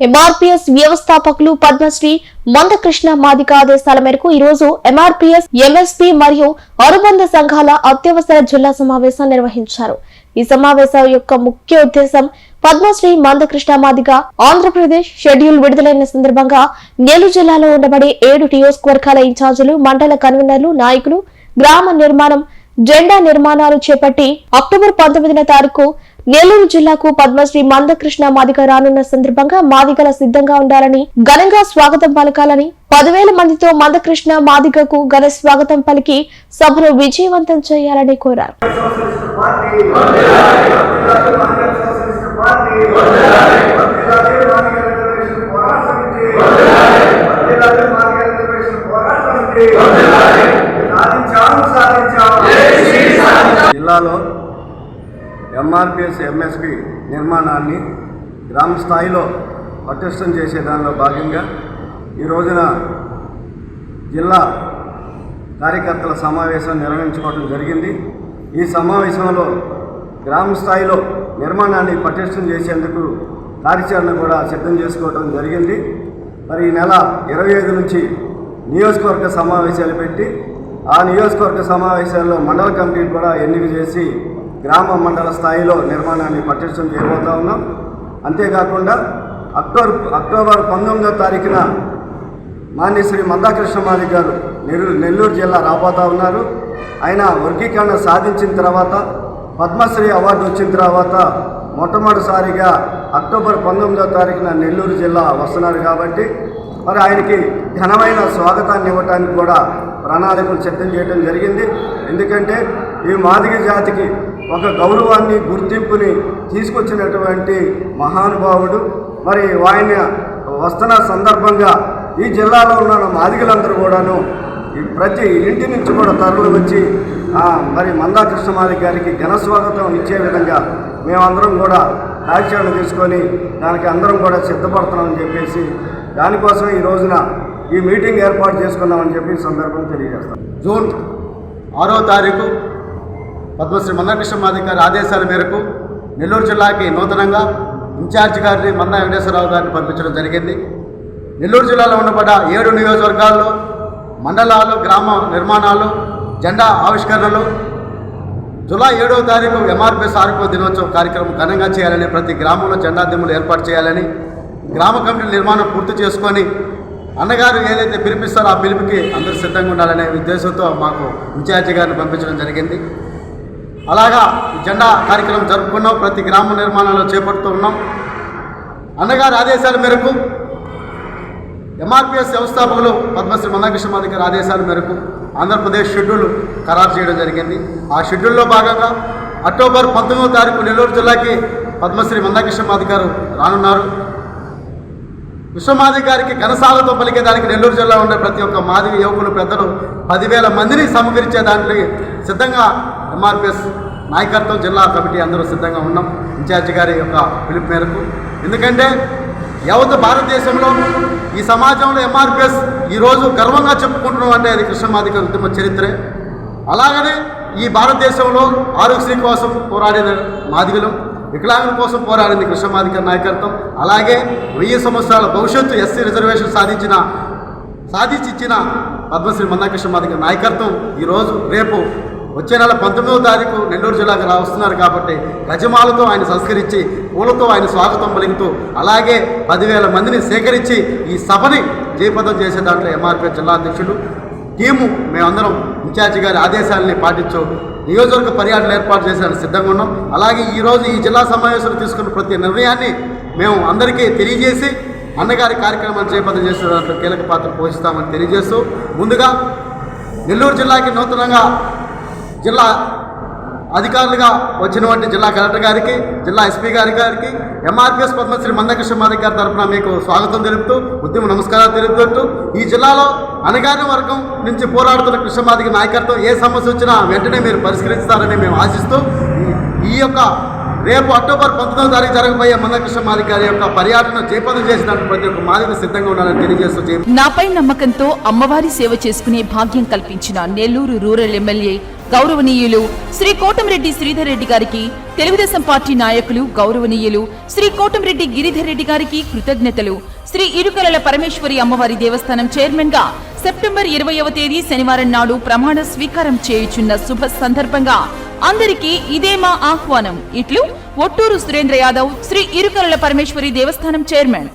MRPS వ్యవస్థాపకులు పద్మశ్రీ మందకృష్ణ మాదిక ఆదేశాల మేరకు ఈ రోజు ఎంఆర్పీఎస్ ఎంఎస్పీ మరియు అనుబంధ సంఘాల అత్యవసర జిల్లా సమావేశం నిర్వహించారు. ఈ సమావేశం యొక్క ముఖ్య ఉద్దేశం పద్మశ్రీ మందకృష్ణ మాదిగ ఆంధ్రప్రదేశ్ షెడ్యూల్ విడుదలైన సందర్భంగా నెల్లూరు జిల్లాలో ఉండబడే ఏడు నియోజకవర్గాల ఇన్ఛార్జీలు మండల కన్వీనర్లు నాయకులు గ్రామ నిర్మాణం జెండా నిర్మాణాలు చేపట్టి అక్టోబర్ పంతొమ్మిదిన తారీఖు నెల్లూరు జిల్లాకు పద్మశ్రీ మందకృష్ణ మాదిగ రానున్న సందర్భంగా మాదిగల సిద్ధంగా ఉండాలని ఘనంగా స్వాగతం పలకాలని పదివేల మందితో మందకృష్ణ మాదిగకు ఘన స్వాగతం పలికి సభను విజయవంతం చేయాలని కోరారు. జిల్లాలో ఎంఆర్పిఎస్ ఎంఎస్పి నిర్మాణాన్ని గ్రామ స్థాయిలో పటిష్టం చేసే దానిలో భాగంగా ఈ రోజున జిల్లా కార్యకర్తల సమావేశం నిర్వహించుకోవడం జరిగింది. ఈ సమావేశంలో గ్రామ స్థాయిలో నిర్మాణాన్ని పటిష్టం చేసేందుకు కార్యాచరణ కూడా సిద్ధం చేసుకోవడం జరిగింది. మరి ఈ నెల ఇరవై ఐదు నుంచి నియోజకవర్గ సమావేశాలు పెట్టి ఆ నియోజకవర్గ సమావేశాల్లో మండల కమిటీని కూడా ఎన్నిక చేసి గ్రామ మండల స్థాయిలో నిర్మాణాన్ని పటిష్టం చేయబోతా ఉన్నాం. అంతేకాకుండా అక్టోబర్ అక్టోబర్ పంతొమ్మిదో తారీఖున మాన్య శ్రీ మందాకృష్ణమాది గారు నెల్లూరు నెల్లూరు జిల్లా రాబోతా ఉన్నారు. ఆయన వర్గీకరణ సాధించిన తర్వాత పద్మశ్రీ అవార్డు వచ్చిన తర్వాత మొట్టమొదటిసారిగా అక్టోబర్ పంతొమ్మిదో తారీఖున నెల్లూరు జిల్లా వస్తున్నారు కాబట్టి మరి ఆయనకి ఘనమైన స్వాగతాన్ని ఇవ్వడానికి కూడా ప్రణాళికలు సిద్ధం చేయడం జరిగింది. ఎందుకంటే ఈ మాదిగ జాతికి ఒక గౌరవాన్ని గుర్తింపుని తీసుకొచ్చినటువంటి మహానుభావుడు. మరి ఆయన వస్తున్న సందర్భంగా ఈ జిల్లాలో ఉన్న మాదిగలందరూ కూడాను ఈ ప్రతి ఇంటి నుంచి కూడా తరలి వచ్చి మరి మందా కృష్ణమాది గారికి ఘనస్వాగతం ఇచ్చే విధంగా మేమందరం కూడా కార్యాచరణ తీసుకొని దానికి అందరం కూడా సిద్ధపడుతున్నామని చెప్పేసి దానికోసం ఈ రోజున ఈ మీటింగ్ ఏర్పాటు చేసుకున్నామని చెప్పి సందర్భం తెలియజేస్తాం. జూన్ ఆరో తారీఖు పద్మశ్రీ మందకృష్ణ మాది ఆదేశాల మేరకు నెల్లూరు జిల్లాకి నూతనంగా ఇన్ఛార్జ్ గారిని మంద వెంకటేశ్వరరావు గారిని పంపించడం జరిగింది. నెల్లూరు జిల్లాలో ఉండబడ్డ ఏడు నియోజకవర్గాల్లో మండలాలు గ్రామ నిర్మాణాలు జెండా ఆవిష్కరణలు జూలై ఏడవ తారీఖు ఎంఆర్పీ ఆరోగ్య దినోత్సవ కార్యక్రమం ఘనంగా చేయాలని ప్రతి గ్రామంలో జెండా దిమ్ములు ఏర్పాటు చేయాలని గ్రామ కమిటీ నిర్మాణం పూర్తి చేసుకొని అన్నగారు ఏదైతే పిలిపిస్తారో ఆ పిలుపుకి అందరూ సిద్ధంగా ఉండాలనే ఉద్దేశంతో మాకు ఇన్ఛార్జి గారిని పంపించడం జరిగింది. అలాగా ఈ జెండా కార్యక్రమం జరుపుకున్నాం. ప్రతి గ్రామ నిర్మాణంలో చేపడుతూ ఉన్నాం. అన్నగారి ఆదేశాల మేరకు ఎంఆర్పిఎస్ వ్యవస్థాపకులు పద్మశ్రీ మందకృష్ణ మాది గారి ఆదేశాల మేరకు ఆంధ్రప్రదేశ్ షెడ్యూల్ ఖరారు చేయడం జరిగింది. ఆ షెడ్యూల్లో భాగంగా అక్టోబర్ పంతొమ్మిదో తారీఖు నెల్లూరు జిల్లాకి పద్మశ్రీ మందకృష్ణ మాది గారు రానున్నారు. విశ్వమాది గారికి ఘనసాలతో పలికేదానికి నెల్లూరు జిల్లా ఉండే ప్రతి ఒక్క మాదిగ యువకులు పెద్దలు పదివేల మందిని సమకరించే దానికి సిద్ధంగా ఎంఆర్పిఎస్ నాయకత్వం జిల్లా కమిటీ అందరూ సిద్ధంగా ఉన్నాం. ఇన్ఛార్జి గారి యొక్క పిలుపు మేరకు. ఎందుకంటే యావత్ భారతదేశంలో ఈ సమాజంలో ఎంఆర్పిఎస్ ఈరోజు గర్వంగా చెప్పుకుంటున్నాం అంటే అది కృష్ణమాదిక ఉద్యమ చరిత్రే. అలాగనే ఈ భారతదేశంలో ఆరోగ్యశ్రీ కోసం పోరాడిన మాదిగలు వికలాంగుల కోసం పోరాడింది కృష్ణమాదిక నాయకత్వం. అలాగే వెయ్యి సంవత్సరాల భవిష్యత్తు ఎస్సీ రిజర్వేషన్ సాధించిన సాధించిచ్చిన పద్మశ్రీ మందాకృష్ణ మాదిక నాయకత్వం ఈరోజు రేపు వచ్చే నెల పంతొమ్మిదవ తారీఖు నెల్లూరు జిల్లాకు రా వస్తున్నారు కాబట్టి గజమాలతో ఆయన సంస్కరించి పూలతో ఆయన స్వాగతం పలుకుతూ అలాగే పదివేల మందిని సేకరించి ఈ సభని జయపదం చేసే దాంట్లో ఎంఆర్పీ జిల్లా అధ్యక్షుడు టీము మేమందరం ఇన్ఛార్జి గారి ఆదేశాలని పాటించు నియోజకవర్గ పర్యటన ఏర్పాటు చేసేందుకు సిద్ధంగా ఉన్నాం. అలాగే ఈరోజు ఈ జిల్లా సమావేశంలో తీసుకున్న ప్రతి నిర్ణయాన్ని మేము అందరికీ తెలియజేసి అన్నగారి కార్యక్రమాన్ని చేపట్టం చేసే దాంట్లో కీలక పాత్ర పోషిస్తామని తెలియజేస్తూ ముందుగా నెల్లూరు జిల్లాకి నూతనంగా జిల్లా అధికారులుగా వచ్చినటువంటి జిల్లా కలెక్టర్ గారికి జిల్లా ఎస్పీ గారి గారికి ఎంఆర్పిఎస్ పద్మశ్రీ మందకృష్ణ మాదిక్ గారి తరఫున మీకు స్వాగతం తెలుపుతూ ఉద్యమ నమస్కారాలు తెలుపుతూ ఈ జిల్లాలో అణగారిన వర్గం నుంచి పోరాడుతున్న కృష్ణమాదిక నాయకత్వం ఏ సమస్య వచ్చినా వెంటనే మీరు పరిష్కరిస్తారని మేము ఆశిస్తూ ఈ యొక్క రేపు అక్టోబర్ పంతొమ్మిదో తారీఖు జరగబోయే మందకృష్ణ మాదిక్ గారి యొక్క పర్యటన చేపదం చేసినట్టు ప్రతి ఒక్క మాదిక సిద్ధంగా ఉండాలని తెలియజేస్తూ నాపై నమ్మకంతో అమ్మవారి సేవ చేసుకునే భాగ్యం కల్పించిన నెల్లూరు రూరల్ ఎమ్మెల్యే గౌరవనీయులు శ్రీ కోటంరెడ్డి శ్రీధర్ రెడ్డి గారికి తెలుగుదేశం పార్టీ నాయకులు గౌరవనీయులు శ్రీ కోటంరెడ్డి గిరిధర్ రెడ్డి గారికి కృతజ్ఞతలు. శ్రీ ఇరుకలల పరమేశ్వరి అమ్మవారి దేవస్థానం చైర్మన్గా సెప్టెంబర్ ఇరవయవ తేదీ శనివారం నాడు ప్రమాణ స్వీకారం చేయుచున్న శుభ సందర్భంగా అందరికీ ఇదే మా ఆహ్వానం. ఇట్లు ఒట్టూరు సురేంద్ర యాదవ్ శ్రీ ఇరుకరుల పరమేశ్వరి దేవస్థానం చైర్మన్.